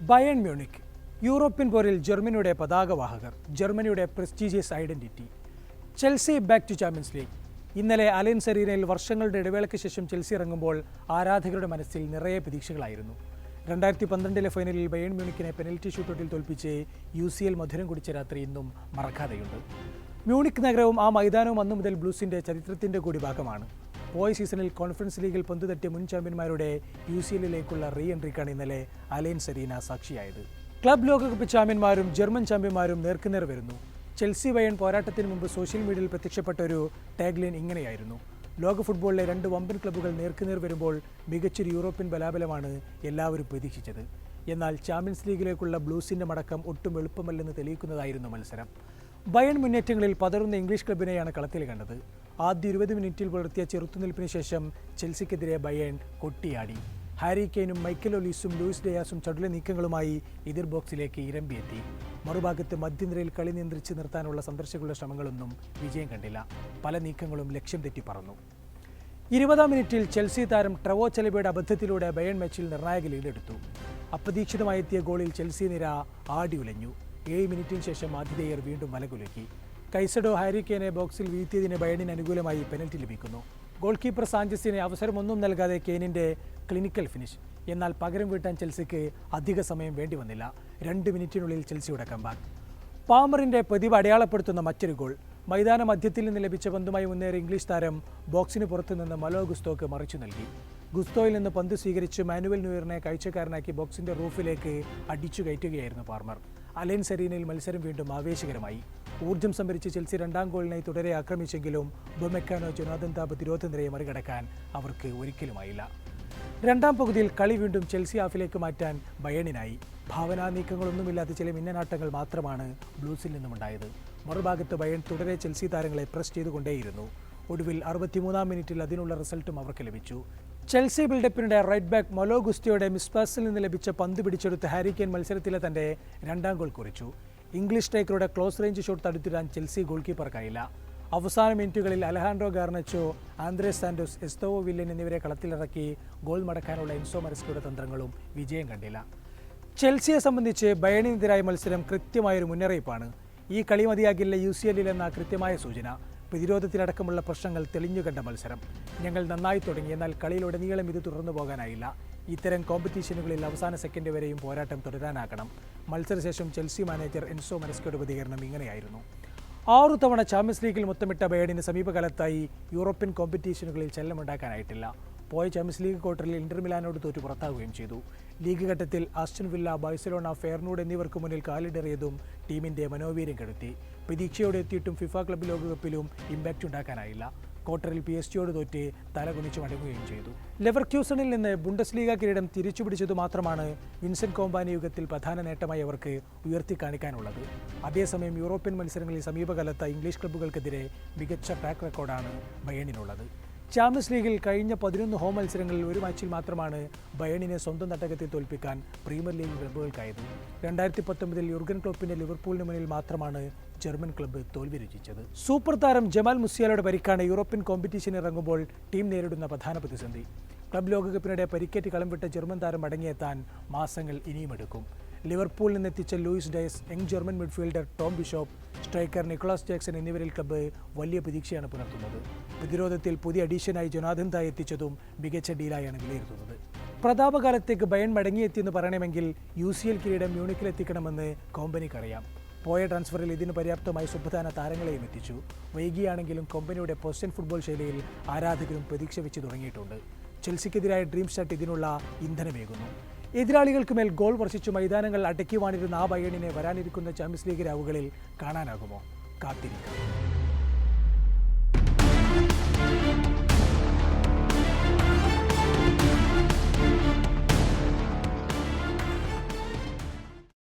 Bayern Munich European പോരിൽ ജർമ്മനിയുടെ പതാകവാഹകർ ജർമ്മനിയുടെ prestigious identity. Chelsea back to Champions League ഇന്നലെ അലൻ സെറീനയിൽ വർഷങ്ങളുടെ ഇടവേളയ്ക്ക് ശേഷം ചെൽസി ഇറങ്ങുമ്പോൾ ആരാധകരുടെ മനസ്സിൽ നിറയെ പ്രതീക്ഷകളായിരുന്നു. രണ്ടായിരത്തി പന്ത്രണ്ടിലെ ഫൈനലിൽ ബയൺ മ്യൂണിക്കിനെ പെനൽറ്റി ഷൂട്ടൗട്ടിൽ തോൽപ്പിച്ച് യു സി എൽ മധുരം കുടിച്ച രാത്രി ഇന്നും മറക്കാതെയുണ്ട്. മ്യൂണിക് നഗരവും ആ മൈതാനവും അന്നു മുതൽ ബ്ലൂസിന്റെ ചരിത്രത്തിന്റെ കൂടി ഭാഗമാണ് പോയ സീസണിൽ കോൺഫറൻസ് ലീഗിൽ പന്തുതട്ടിയ മുൻ ചാമ്പ്യന്മാരുടെ യു സി എല്ലിലേക്കുള്ള റീ എൻട്രിക്കാണ് ഇന്നലെ അലൈൻ സെറീന സാക്ഷിയായത്. ക്ലബ് ലോകകപ്പ് ചാമ്പ്യന്മാരും ജർമ്മൻ ചാമ്പ്യന്മാരും നേർക്കുനേർ വരുന്നു. ചെൽസി വയൺ പോരാട്ടത്തിന് മുമ്പ് സോഷ്യൽ മീഡിയയിൽ പ്രത്യക്ഷപ്പെട്ട ഒരു ടാഗ്ലൈൻ ഇങ്ങനെയായിരുന്നു. ലോക ഫുട്ബോളിലെ രണ്ട് വമ്പൻ ക്ലബ്ബുകൾ നേർക്കുനേർ വരുമ്പോൾ മികച്ചൊരു യൂറോപ്യൻ ബലാബലമാണ് എല്ലാവരും പ്രതീക്ഷിച്ചത്. എന്നാൽ ചാമ്പ്യൻസ് ലീഗിലേക്കുള്ള ബ്ലൂസിന്റെ മടക്കം ഒട്ടും എളുപ്പമല്ലെന്ന് തെളിയിക്കുന്നതായിരുന്നു മത്സരം. ബയൺ മുന്നേറ്റങ്ങളിൽ പതറുന്ന ഇംഗ്ലീഷ് ക്ലബിനെയാണ് കളത്തിൽ കണ്ടത്. ആദ്യ ഇരുപത് മിനിറ്റിൽ പുലർത്തിയ ചെറുത്തുനിൽപ്പിന് ശേഷം ചെൽസിക്കെതിരെ ബയൺ കൊട്ടിയാടി. ഹാരി കെയ്നും മൈക്കൽ ഒലീസും ലൂയിസ് ഡയാസും ചടുല നീക്കങ്ങളുമായി എതിർ ബോക്സിലേക്ക് ഇരമ്പിയെത്തി. മറുഭാഗത്ത് മധ്യനിരയിൽ കളി നിയന്ത്രിച്ച് നിർത്താനുള്ള സന്ദർശകരുടെ ശ്രമങ്ങളൊന്നും വിജയം കണ്ടില്ല. പല നീക്കങ്ങളും ലക്ഷ്യം തെറ്റി പറന്നു. ഇരുപതാം മിനിറ്റിൽ ചെൽസി താരം ട്രവോ ചെലബയുടെ അബദ്ധത്തിലൂടെ ബയൺ മാച്ചിൽ നിർണായക ലീഡെടുത്തു. അപ്രതീക്ഷിതമായെത്തിയ ഗോളിൽ ചെൽസി നിര ആടി ഉലഞ്ഞു ഏഴ് മിനിറ്റിന് ശേഷം ആതിഥേയർ വീണ്ടും വലകുലുക്കി. കൈസഡോ ഹാരിക്കേനെ ബോക്സിൽ വീഴ്ത്തിയതിന് ബയണിന് അനുകൂലമായി പെനൽറ്റി ലഭിക്കുന്നു. ഗോൾ കീപ്പർ സാഞ്ചസിന് അവസരമൊന്നും നൽകാതെ കെയിനിന്റെ ക്ലിനിക്കൽ ഫിനിഷ് എന്നാൽ പകരം വീട്ടാൻ ചെൽസിക്ക് അധിക സമയം വേണ്ടി വന്നില്ല. രണ്ട് മിനിറ്റിനുള്ളിൽ ചെൽസിയുടെ കമ്പാക്ക് പാമറിന്റെ പതിവ് അടയാളപ്പെടുത്തുന്ന മറ്റൊരു ഗോൾ. മൈതാന മധ്യത്തിൽ നിന്ന് ലഭിച്ച പന്തുമായി മുന്നേറിയ ഇംഗ്ലീഷ് താരം ബോക്സിന് പുറത്തുനിന്ന് മലോ ഗുസ്തോക്ക് മറിച്ചു നൽകി. ഗുസ്തോയിൽ നിന്ന് പന്ത് സ്വീകരിച്ച് മാനുവൽ ന്യൂയറിനെ കാഴ്ചക്കാരനാക്കി ബോക്സിന്റെ റൂഫിലേക്ക് അടിച്ചു കയറ്റുകയായിരുന്നു പാർമർ. അലൻ സെറീനയിൽ മത്സരം വീണ്ടും ആവേശകരമായി. ഊർജം സംഭരിച്ച് ചെൽസി രണ്ടാം ഗോളിനായി തുടരെ ആക്രമിച്ചെങ്കിലും ബൊമെക്കാനോ താപ് തിരുവത്ത നിരയെ മറികടക്കാൻ അവർക്ക് ഒരിക്കലുമായില്ല. രണ്ടാം പകുതിയിൽ കളി വീണ്ടും ചെൽസി ഹാഫിലേക്ക് മാറ്റാൻ ബയണിനായി. ഭാവനാ നീക്കങ്ങളൊന്നുമില്ലാത്ത ചില മിന്നനാട്ടങ്ങൾ മാത്രമാണ് ബ്ലൂസിൽ നിന്നുമുണ്ടായത്. മറുഭാഗത്ത് ബയൺ തുടരെ ചെൽസി താരങ്ങളെ പ്രസ് ചെയ്തുകൊണ്ടേയിരുന്നു. ഒടുവിൽ അറുപത്തിമൂന്നാം മിനിറ്റിൽ അതിനുള്ള റിസൾട്ടും അവർക്ക് ലഭിച്ചു. ചെൽസി ബിൽഡപ്പിനിടെ റൈറ്റ് ബാക്ക് മൊലോ ഗുസ്തിയുടെ മിസ്പാസിൽ നിന്ന് ലഭിച്ച പന്ത് പിടിച്ചെടുത്ത് ഹാരിക്കേൻ മത്സരത്തിലെ തന്റെ രണ്ടാം ഗോൾ കുറിച്ചു. ഇംഗ്ലീഷ് സ്ട്രൈക്കറുടെ ക്ലോസ് റേഞ്ച് ഷോട്ട് തടുത്തിടാൻ ചെൽസി ഗോൾ കീപ്പർക്കായില്ല അവസാന മിനിറ്റുകളിൽ Alejandro Garnacho Andrey Santos Estevao Willian എന്നിവരെ കളത്തിലിറക്കി ഗോൾ മടക്കാനുള്ള എൻസോ മരസ്കിയുടെ തന്ത്രങ്ങളും വിജയം കണ്ടില്ല. ചെൽസിയെ സംബന്ധിച്ച് ബയണിനെതിരായ മത്സരം കൃത്യമായൊരു മുന്നറിയിപ്പാണ്. ഈ കളി മതിയാകില്ല യു സി എല്ലിൽ എന്ന കൃത്യമായ സൂചന. പ്രതിരോധത്തിലടക്കമുള്ള പ്രശ്നങ്ങൾ തെളിഞ്ഞു കണ്ട മത്സരം. ഞങ്ങൾ നന്നായി തുടങ്ങി എന്നാൽ കളിയിലുടനീളം ഇത് തുടർന്നു പോകാനായില്ല. ഇത്തരം കോമ്പറ്റീഷനുകളിൽ അവസാന സെക്കൻഡ് വരെയും പോരാട്ടം തുടരാനാകണം. മത്സരശേഷം ചെൽസി മാനേജർ എൻസോ മനസ്കയുടെ പ്രതികരണം ഇങ്ങനെയായിരുന്നു. ആറു തവണ ചാമ്പ്യൻസ് ലീഗിൽ മുത്തമിട്ട ബയഡിന് സമീപകാലത്തായി യൂറോപ്യൻ കോമ്പറ്റീഷനുകളിൽ ചെല്ലമുണ്ടാക്കാനായിട്ടില്ല. പോയ ചാമ്പ്യൻസ് ലീഗ് ക്വാർട്ടറിൽ ഇന്റർ മിലാനോട് തോറ്റു പുറത്താവുകയും ചെയ്തു. ലീഗ് ഘട്ടത്തിൽ ആസ്റ്റൻ വില്ല ബാഴ്സലോണ ഫെയർനൂഡ് എന്നിവർക്ക് മുന്നിൽ കാലിടറിയതും ടീമിന്റെ മനോവീര്യം കെടുത്തി. പ്രതീക്ഷയോടെ എത്തിയിട്ടും ഫിഫ ക്ലബ് ലോകകപ്പിലും ഇമ്പാക്റ്റ് ഉണ്ടാക്കാനായില്ല. ക്വാർട്ടറിൽ പി എസ് ജിയോട് തോറ്റ് തലകുനിച്ച് മടങ്ങുകയും ചെയ്തു. ലെവർക്യൂസണിൽ നിന്ന് ബുണ്ടസ് ലീഗ കിരീടം തിരിച്ചുപിടിച്ചതു മാത്രമാണ് വിൻസെന്റ് കോമ്പാനി യുഗത്തിൽ പ്രധാന നേട്ടമായി അവർക്ക് ഉയർത്തി കാണിക്കാനുള്ളത് അതേസമയം യൂറോപ്യൻ മത്സരങ്ങളിൽ സമീപകാലത്ത് ഇംഗ്ലീഷ് ക്ലബ്ബുകൾക്കെതിരെ മികച്ച ട്രാക്ക് റെക്കോർഡാണ് ബയണിനുള്ളത്. ചാമ്പ്യൻസ് ലീഗിൽ കഴിഞ്ഞ പതിനൊന്ന് ഹോം മത്സരങ്ങളിൽ ഒരു മാച്ചിൽ മാത്രമാണ് ബയണിനെ സ്വന്തം തട്ടകത്തിൽ തോൽപ്പിക്കാൻ പ്രീമിയർ ലീഗ് ക്ലബ്ബുകൾക്കായത്. രണ്ടായിരത്തി പത്തൊമ്പതിൽ യുർഗൻ ക്ലോപ്പിന്റെ ലിവർപൂളിന് മുന്നിൽ മാത്രമാണ് ജർമ്മൻ ക്ലബ്ബ് തോൽവി രുചിച്ചത്. സൂപ്പർ താരം ജമാൽ മുസിയാലയുടെ പരിക്കാണ് യൂറോപ്യൻ കോമ്പറ്റീഷന് ഇറങ്ങുമ്പോൾ ടീം നേരിടുന്ന പ്രധാന പ്രതിസന്ധി. ക്ലബ് ലോകകപ്പിനിടെ പരിക്കേറ്റ് കളം വിട്ട ജർമ്മൻ താരം മടങ്ങിയെത്താൻ മാസങ്ങൾ ഇനിയും എടുക്കും ലിവർപൂളിൽ നിന്നെത്തിച്ച Luis Diaz young German midfielder Tom Bischof striker Nicolas Jackson എന്നിവരിൽ ക്ലബ്ബ് വലിയ പ്രതീക്ഷയാണ് പുലർത്തുന്നത്. പ്രതിരോധത്തിൽ പുതിയ അഡീഷനായി ജൊനാഥൻ തായ് എത്തിച്ചതും മികച്ച ഡീലായാണ് വിലയിരുത്തുന്നത്. പ്രതാപകാലത്തേക്ക് ബയൺ മടങ്ങിയെത്തിയെന്ന് പറയണമെങ്കിൽ യു സി എൽ കിരീടം മ്യൂണിക്കിലെത്തിക്കണമെന്ന് കോമ്പനിക്കറിയാം. പോയ ട്രാൻസ്ഫറിൽ ഇതിന് പര്യാപ്തമായി സുപ്രധാന താരങ്ങളെയും എത്തിച്ചു. വൈകിയാണെങ്കിലും കമ്പനിയുടെ പൊസ്റ്റൻ ഫുട്ബോൾ ശൈലിയിൽ ആരാധകരും പ്രതീക്ഷ വെച്ച് തുടങ്ങിയിട്ടുണ്ട്. ചെൽസിക്കെതിരായ ഡ്രീം ഷട്ട് ഇതിനുള്ള ഇന്ധനമേകുന്നു. എതിരാളികൾക്ക് മേൽ ഗോൾ വർഷിച്ചു മൈതാനങ്ങൾ അടക്കിവാണിരുന്ന ആ ബയണിനെ വരാനിരിക്കുന്ന ചാമ്പ്യൻസ് ലീഗ് രാവുകളിൽ കാണാനാകുമോ? കാത്തിരിക്കാം.